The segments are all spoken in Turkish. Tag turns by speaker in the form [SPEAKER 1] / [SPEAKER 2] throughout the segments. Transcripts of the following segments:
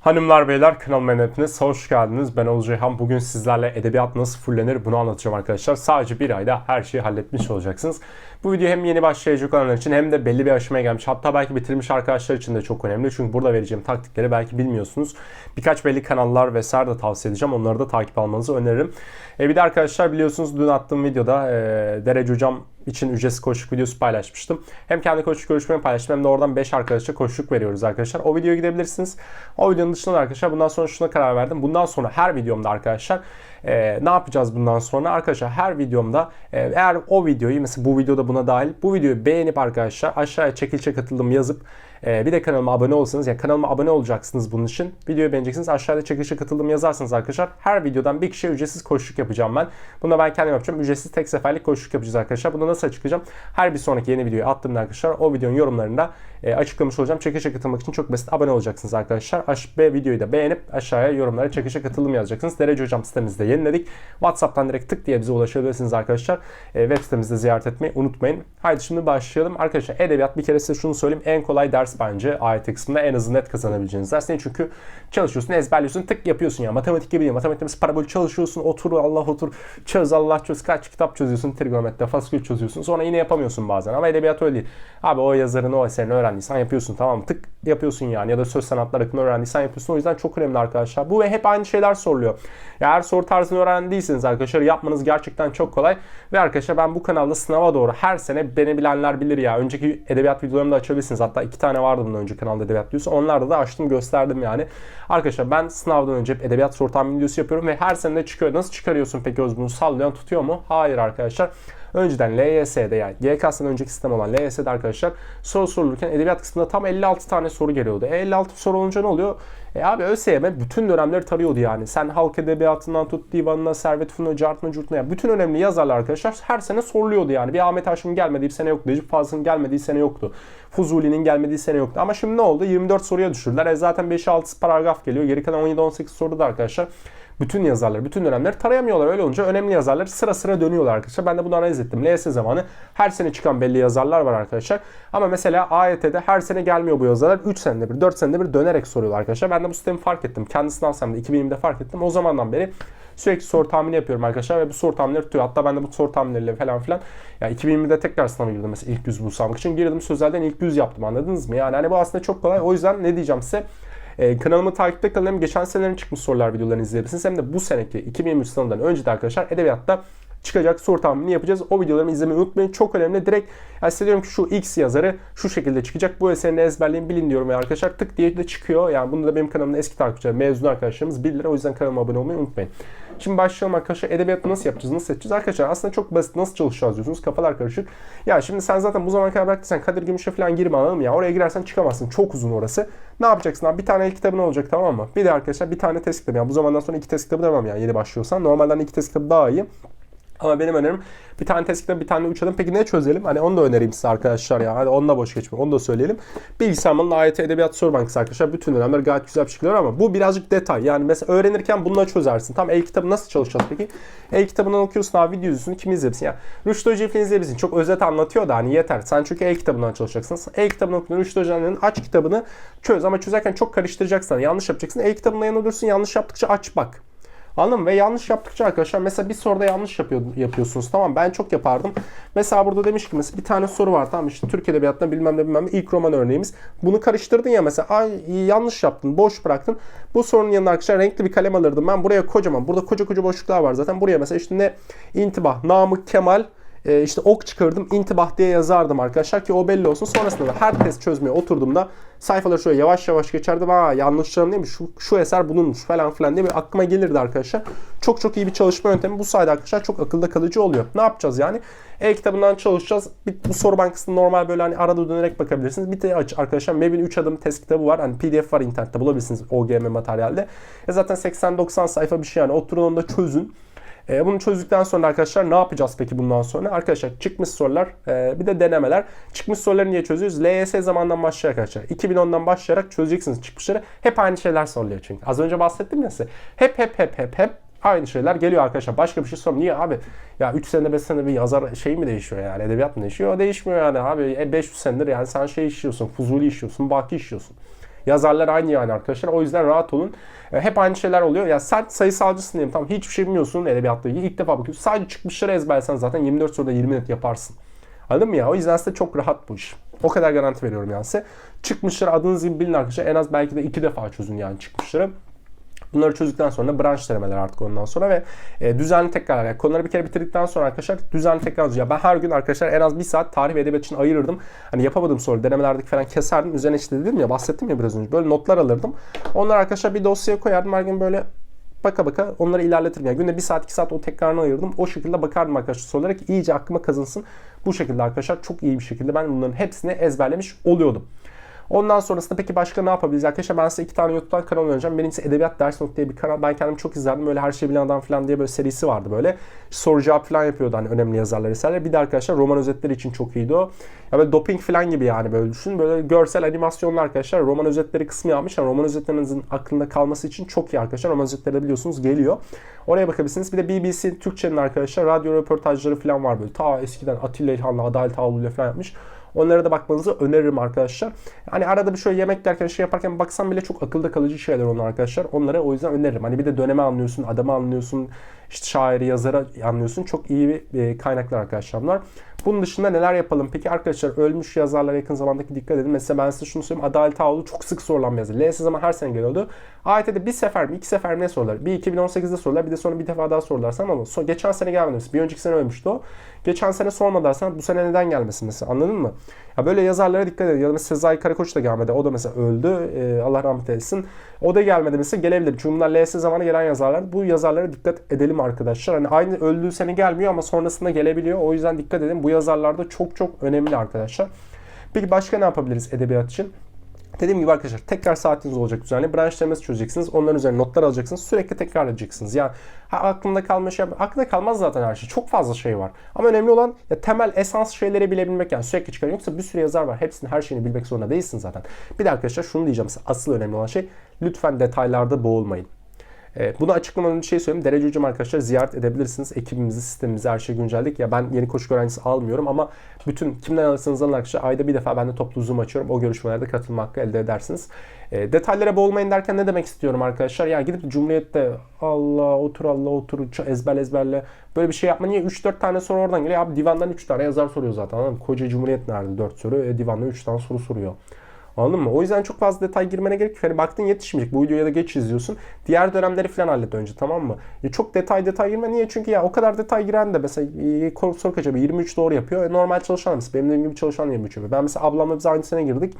[SPEAKER 1] Hanımlar beyler kanalıma hepiniz hoş geldiniz. Ben Oğuz Ceyhan. Bugün sizlerle edebiyat nasıl fullenir bunu anlatacağım arkadaşlar. Sadece bir ayda her şeyi halletmiş olacaksınız. Bu video hem yeni başlayacak olanlar için hem de belli bir aşamaya gelmiş. Hatta belki bitirmiş arkadaşlar için de çok önemli. Çünkü burada vereceğim taktikleri belki bilmiyorsunuz. Birkaç belli kanallar vesaire de tavsiye edeceğim. Onları da takip almanızı öneririm. E bir de arkadaşlar biliyorsunuz dün attığım videoda e, Derece Hocam için ücretsiz koşuk videosu paylaşmıştım. Hem kendi koşuk görüşmemi paylaştım hem de oradan 5 arkadaşa koşuk veriyoruz arkadaşlar. O videoya gidebilirsiniz. O videonun dışında da arkadaşlar bundan sonra şuna karar verdim. Bundan sonra her videomda arkadaşlar e, ne yapacağız bundan sonra? Arkadaşlar her videomda e, eğer o videoyu mesela bu videoda buna dahil bu videoyu beğenip arkadaşlar aşağıya çekilişe katıldım yazıp e, bir de kanalıma abone olsanız yani kanalıma abone olacaksınız bunun için. Videoyu beğeneceksiniz. Aşağıda çekilişe katıldım yazarsınız arkadaşlar. Her videodan bir kişiye ücretsiz koşuluk yapacağım ben. Bunu ben kendim yapacağım. Ücretsiz tek seferlik koşuluk yapacağız arkadaşlar. Bunu nasıl açıklayacağım? Her bir sonraki yeni videoyu attığımda arkadaşlar o videonun yorumlarında e, açıklamış olacağım. Çekilişe katılmak için çok basit abone olacaksınız arkadaşlar. Aş ve videoyu da beğenip aşağıya yorumlara çekilişe katılım yazacaksınız. Derece Hocam sitemizde yeniledik. WhatsApp'tan direkt tık diye bize ulaşabilirsiniz arkadaşlar. E, web sitemizde ziyaret etmeyi unutmayın. Haydi şimdi başlayalım. Arkadaşlar edebiyat bir kere size şunu söyleyeyim. En kolay ders bence AYT kısmında en hızlı net kazanabileceğiniz ders. Niye? Çünkü çalışıyorsun, ezberliyorsun, tık yapıyorsun ya. Matematik gibi değil. Matematikte parabol çalışıyorsun, otur Allah otur, çöz Allah çöz, kaç kitap çözüyorsun, trigonometre, faskül çözüyorsun. Sonra yine yapamıyorsun bazen. Ama edebiyat öyle değil. Abi o yazarın o eserini öğrendiysen yapıyorsun tamam mı? Tık yapıyorsun yani. Ya da söz sanatlar akımını öğrendiysen yapıyorsun. O yüzden çok önemli arkadaşlar. Bu ve hep aynı şeyler soruluyor. Eğer soru tarzını öğrendiyseniz arkadaşlar yapmanız gerçekten çok kolay. Ve arkadaşlar ben bu kanalda sınava doğru her sene beni bilenler bilir ya. Önceki edebiyat videolarımı da açabilirsiniz. Hatta iki tane vardı bundan önce kanalda edebiyat videosu. Onlarda da açtım gösterdim yani. Arkadaşlar ben sınavdan önce edebiyat soru tahmin videosu yapıyorum ve her sene de çıkıyor. Nasıl çıkarıyorsun peki Öz bunu sallayan tutuyor mu? Hayır arkadaşlar. Önceden LYS'de yani GKS'den önceki sistem olan LYS'de arkadaşlar soru sorulurken edebiyat kısmında tam 56 tane soru geliyordu. E, 56 soru olunca ne oluyor? E abi ÖSYM bütün dönemleri tarıyordu yani. Sen halk edebiyatından tut divanına, Servet Fünun'a, Cartına, Curtuna. Yani bütün önemli yazarlar arkadaşlar her sene soruluyordu yani. Bir Ahmet Haşim'in gelmediği sene yoktu. Necip Fazıl'ın gelmediği sene yoktu. Fuzuli'nin gelmediği sene yoktu. Ama şimdi ne oldu? 24 soruya düşürdüler. E zaten 5-6 paragraf geliyor. Geri kalan 17-18 soru da arkadaşlar bütün yazarları, bütün dönemleri tarayamıyorlar. Öyle olunca önemli yazarları sıra sıra dönüyorlar arkadaşlar. Ben de bunu analiz ettim. LS zamanı her sene çıkan belli yazarlar var arkadaşlar. Ama mesela AYT'de her sene gelmiyor bu yazarlar. 3 senede bir, 4 senede bir dönerek soruyorlar arkadaşlar. Ben de bu sistemi fark ettim. Kendi sınav senemde 2020'de fark ettim. O zamandan beri sürekli soru tahmini yapıyorum arkadaşlar ve bu soru tahminleri tutuyor. Hatta ben de bu soru tahminleriyle falan filan ya yani 2020'de tekrar sınava girdim mesela ilk yüz bulsamak için girdim sözelden ilk yüz yaptım anladınız mı? Yani hani bu aslında çok kolay. O yüzden ne diyeceğim size? E, kanalımı takipte kalın. Hem geçen senelerin çıkmış sorular videolarını izleyebilirsiniz. Hem de bu seneki 2023 sınavından önce de arkadaşlar edebiyatta çıkacak soru tahminini yapacağız. O videolarımı izlemeyi unutmayın. Çok önemli. Direkt yani size diyorum ki şu X yazarı şu şekilde çıkacak. Bu eserini ezberleyin bilin diyorum ya arkadaşlar. Tık diye de çıkıyor. Yani bunu da benim kanalımın eski takipçileri, mezun arkadaşlarımız bilirler. O yüzden kanalıma abone olmayı unutmayın. Şimdi başlayalım arkadaşlar. Edebiyatı nasıl yapacağız? Nasıl seçeceğiz? Arkadaşlar aslında çok basit. Nasıl çalışacağız diyorsunuz. Kafalar karışık. Ya şimdi sen zaten bu zamana kadar bıraktıysan Kadir Gümüş'e falan girme anladın ya? Oraya girersen çıkamazsın. Çok uzun orası. Ne yapacaksın abi? Bir tane el kitabın olacak tamam mı? Bir de arkadaşlar bir tane test kitabı. Yani bu zamandan sonra iki test kitabı demem yani yeni başlıyorsan. Normalden iki test kitabı daha iyi. Ama benim önerim bir tane test kitabı bir tane uçalım. Peki ne çözelim? Hani onu da önereyim size arkadaşlar ya. Hadi onunla boş geçme. Onu da söyleyelim. Bilgisayarmanın AYT Edebiyat Soru Bankası arkadaşlar. Bütün dönemler gayet güzel bir şekilde ama bu birazcık detay. Yani mesela öğrenirken bununla çözersin. Tam el-kitabı nasıl çalışacağız peki? El-kitabından okuyorsun abi video izliyorsun. Kim izleyebilsin? Ya Rüştü falan izleyebilirsin. Çok özet anlatıyor da hani yeter. Sen çünkü el-kitabından çalışacaksın. El-kitabını okudun. Rüştü Hoca'nın aç kitabını çöz ama çözerken çok karıştıracaksın. Yanlış yapacaksın. El-kitabına yanına dursun. Yanlış yaptıkça aç bak. Anladın mı? Ve yanlış yaptıkça arkadaşlar mesela bir soruda yanlış yapıyor, yapıyorsunuz tamam Ben çok yapardım. Mesela burada demiş ki mesela bir tane soru var tamam işte Türk Edebiyatı'nda bilmem ne bilmem ne ilk roman örneğimiz. Bunu karıştırdın ya mesela ay yanlış yaptın boş bıraktın. Bu sorunun yanına arkadaşlar renkli bir kalem alırdım ben. Buraya kocaman burada koca koca boşluklar var zaten. Buraya mesela işte ne intibah, Namık Kemal e, işte ok çıkardım intibah diye yazardım arkadaşlar ki o belli olsun. Sonrasında da her test çözmeye oturduğumda sayfaları şöyle yavaş yavaş geçerdim. Aa yanlışlarım değil mi? Şu, şu eser bununmuş falan filan diye bir aklıma gelirdi arkadaşlar. Çok çok iyi bir çalışma yöntemi. Bu sayede arkadaşlar çok akılda kalıcı oluyor. Ne yapacağız yani? E-kitabından çalışacağız. Bir, bu soru bankasında normal böyle hani arada dönerek bakabilirsiniz. Bir de arkadaşlar Mevin 3 adım test kitabı var. Hani PDF var internette bulabilirsiniz OGM materyalde. E zaten 80-90 sayfa bir şey yani. Oturun onu da çözün. E, bunu çözdükten sonra arkadaşlar ne yapacağız peki bundan sonra? Arkadaşlar çıkmış sorular e, bir de denemeler. Çıkmış soruları niye çözüyoruz? LYS zamandan başlayarak arkadaşlar. 2010'dan başlayarak çözeceksiniz çıkmışları. Hep aynı şeyler soruluyor çünkü. Az önce bahsettim ya size. Hep hep hep hep hep aynı şeyler geliyor arkadaşlar. Başka bir şey sormuyorum. Niye abi? Ya 3 senede 5 senede bir yazar şey mi değişiyor yani? Edebiyat mı değişiyor? O değişmiyor yani abi. E 500 senedir yani sen şey işliyorsun. Fuzuli işliyorsun. Baki işliyorsun. Yazarlar aynı yani arkadaşlar. O yüzden rahat olun. E, hep aynı şeyler oluyor. Ya sen sayısalcısın diyelim. Tamam hiçbir şey bilmiyorsun edebiyatla ilgili. İlk defa bakıyorsun. Sadece çıkmışları ezbersen zaten 24 soruda 20 net yaparsın. Anladın mı ya? O yüzden size çok rahat bu iş. O kadar garanti veriyorum yani size. Çıkmışları adınız gibi bilin arkadaşlar. En az belki de iki defa çözün yani çıkmışları. Bunları çözdükten sonra branş denemeler artık ondan sonra ve e, düzenli tekrar yani konuları bir kere bitirdikten sonra arkadaşlar düzenli tekrar ya ben her gün arkadaşlar en az bir saat tarih ve edebiyat için ayırırdım. Hani yapamadığım soru denemelerdeki falan keserdim. Üzerine işte dedim ya bahsettim ya biraz önce. Böyle notlar alırdım. Onları arkadaşlar bir dosyaya koyardım. Her gün böyle baka baka onları ilerletirim. Yani günde bir saat iki saat o tekrarını ayırdım. O şekilde bakardım arkadaşlar sorulara ki iyice aklıma kazınsın. Bu şekilde arkadaşlar çok iyi bir şekilde ben bunların hepsini ezberlemiş oluyordum. Ondan sonrasında peki başka ne yapabiliriz arkadaşlar? Ben size iki tane YouTube'dan kanal önereceğim. Birincisi Edebiyat Ders diye bir kanal. Ben kendim çok izlerdim. Böyle her şeyi bilen adam falan diye böyle serisi vardı böyle. Soru cevap falan yapıyordu hani önemli yazarlar eserler. Bir de arkadaşlar roman özetleri için çok iyiydi o. Ya böyle doping falan gibi yani böyle düşün. Böyle görsel animasyonlu arkadaşlar. Roman özetleri kısmı yapmış. Yani roman özetlerinizin aklında kalması için çok iyi arkadaşlar. Roman özetleri de biliyorsunuz geliyor. Oraya bakabilirsiniz. Bir de BBC Türkçe'nin arkadaşlar radyo röportajları falan var böyle. Ta eskiden Atilla İlhan'la, Adalet Ağulu'yla falan yapmış. Onlara da bakmanızı öneririm arkadaşlar. Hani arada bir şöyle yemek derken şey yaparken baksam bile çok akılda kalıcı şeyler onlar arkadaşlar. Onlara o yüzden öneririm. Hani bir de döneme anlıyorsun, adamı anlıyorsun, işte şairi, yazarı anlıyorsun. Çok iyi bir e, kaynaklar arkadaşlar bunlar. Bunun dışında neler yapalım? Peki arkadaşlar ölmüş yazarlara yakın zamandaki dikkat edin. Mesela ben size şunu söyleyeyim. Adalet Ağoğlu çok sık sorulan bir yazar. LS zaman her sene geliyordu. AYT'de bir sefer mi, iki sefer mi ne sorular? Bir 2018'de sorular, bir de sonra bir defa daha sorular. Sen ama son, geçen sene gelmedi. Bir önceki sene ölmüştü o. Geçen sene sorma dersen bu sene neden gelmesin mesela anladın mı? Ya böyle yazarlara dikkat edin. Ya da mesela Sezai Karakoç da gelmedi. O da mesela öldü. Ee, Allah rahmet eylesin. O da gelmedi mesela gelebilir. Çünkü bunlar LS zamanı gelen yazarlar. Bu yazarlara dikkat edelim arkadaşlar. Hani aynı öldüğü sene gelmiyor ama sonrasında gelebiliyor. O yüzden dikkat edin. Bu yazarlarda çok çok önemli arkadaşlar. Peki başka ne yapabiliriz edebiyat için? Dediğim gibi arkadaşlar tekrar saatiniz olacak düzenli. Branş denemesi çözeceksiniz. Onların üzerine notlar alacaksınız. Sürekli tekrar edeceksiniz. Yani ha, aklında kalmış şey, aklında kalmaz zaten her şey. Çok fazla şey var. Ama önemli olan ya, temel esans şeyleri bilebilmek yani sürekli çıkar. Yoksa bir sürü yazar var. Hepsinin her şeyini bilmek zorunda değilsin zaten. Bir de arkadaşlar şunu diyeceğim. Asıl önemli olan şey lütfen detaylarda boğulmayın. E, bunu açıklamadan bir şey söyleyeyim. Derece hocam arkadaşlar ziyaret edebilirsiniz. Ekibimizi, sistemimizi her şey güncelledik. Ya ben yeni koşu öğrencisi almıyorum ama bütün kimden alırsanız alın arkadaşlar ayda bir defa ben de toplu zoom açıyorum. O görüşmelerde katılma hakkı elde edersiniz. E, detaylara boğulmayın derken ne demek istiyorum arkadaşlar? Ya gidip Cumhuriyet'te Allah otur Allah otur ezber ezberle böyle bir şey yapma. Niye 3-4 tane soru oradan geliyor? Abi divandan 3 tane yazar soruyor zaten. Koca Cumhuriyet nerede 4 soru? E, divandan 3 tane soru soruyor. Anladın mı? O yüzden çok fazla detay girmene gerek yok. Hani baktın yetişmeyecek. Bu videoya da geç izliyorsun. Diğer dönemleri falan hallet önce tamam mı? Ya çok detay detay girme. Niye? Çünkü ya o kadar detay giren de mesela e, soru kaçıyor. 23 doğru yapıyor. E, normal çalışan mesela. Benim dediğim gibi çalışan 23 yapıyor. Ben mesela ablamla biz aynı sene girdik.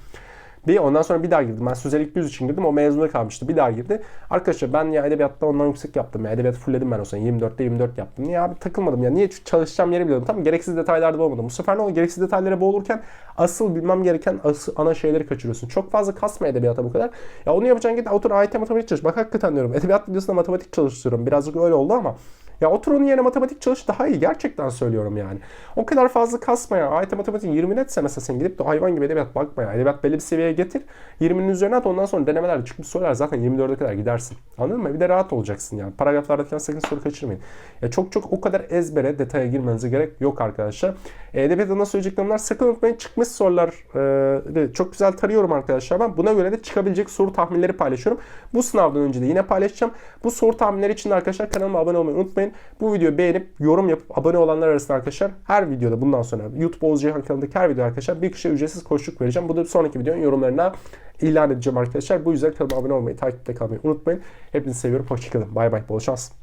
[SPEAKER 1] Bir ondan sonra bir daha girdim. Ben sözel ilk yüz için girdim. O mezuna kalmıştı. Bir daha girdi. Arkadaşlar ben ya edebiyatta ondan yüksek yaptım. Ya edebiyat fullledim ben o sene. 24'te 24 yaptım. Niye abi takılmadım ya. Niye çalışacağım yeri biliyordum. Tamam gereksiz detaylarda boğulmadım. Bu sefer ne oldu? Gereksiz detaylara boğulurken asıl bilmem gereken asıl, ana şeyleri kaçırıyorsun. Çok fazla kasma edebiyata bu kadar. Ya onu yapacağın git otur AYT matematik çalış. Bak hakikaten diyorum. Edebiyat videosunda matematik çalıştırıyorum. Birazcık öyle oldu ama ya otur onun yerine matematik çalış daha iyi. Gerçekten söylüyorum yani. O kadar fazla kasma ya. AYT matematik 20 netse mesela sen gidip de hayvan gibi edebiyat bakma ya. Edebiyat belli bir seviyeye getir. 20'nin üzerine at ondan sonra denemeler çıkmış sorular zaten 24'e kadar gidersin. Anladın mı? Bir de rahat olacaksın yani. Paragraflarda falan sakın soru kaçırmayın. Ya çok çok o kadar ezbere detaya girmenize gerek yok arkadaşlar. E, edebiyatı nasıl söyleyeceklerimler sakın unutmayın. Çıkmış sorular e, çok güzel tarıyorum arkadaşlar. Ben buna göre de çıkabilecek soru tahminleri paylaşıyorum. Bu sınavdan önce de yine paylaşacağım. Bu soru tahminleri için de arkadaşlar kanalıma abone olmayı unutmayın. Bu videoyu beğenip yorum yapıp abone olanlar arasında arkadaşlar her videoda bundan sonra YouTube Oğuz Ceyhan kanalındaki her video arkadaşlar bir kişiye ücretsiz koşuluk vereceğim. Bu da sonraki videonun yorumlarına ilan edeceğim arkadaşlar. Bu yüzden kanalıma abone olmayı, takipte kalmayı unutmayın. Hepinizi seviyorum. Hoşçakalın. Bay bay. Bol şans.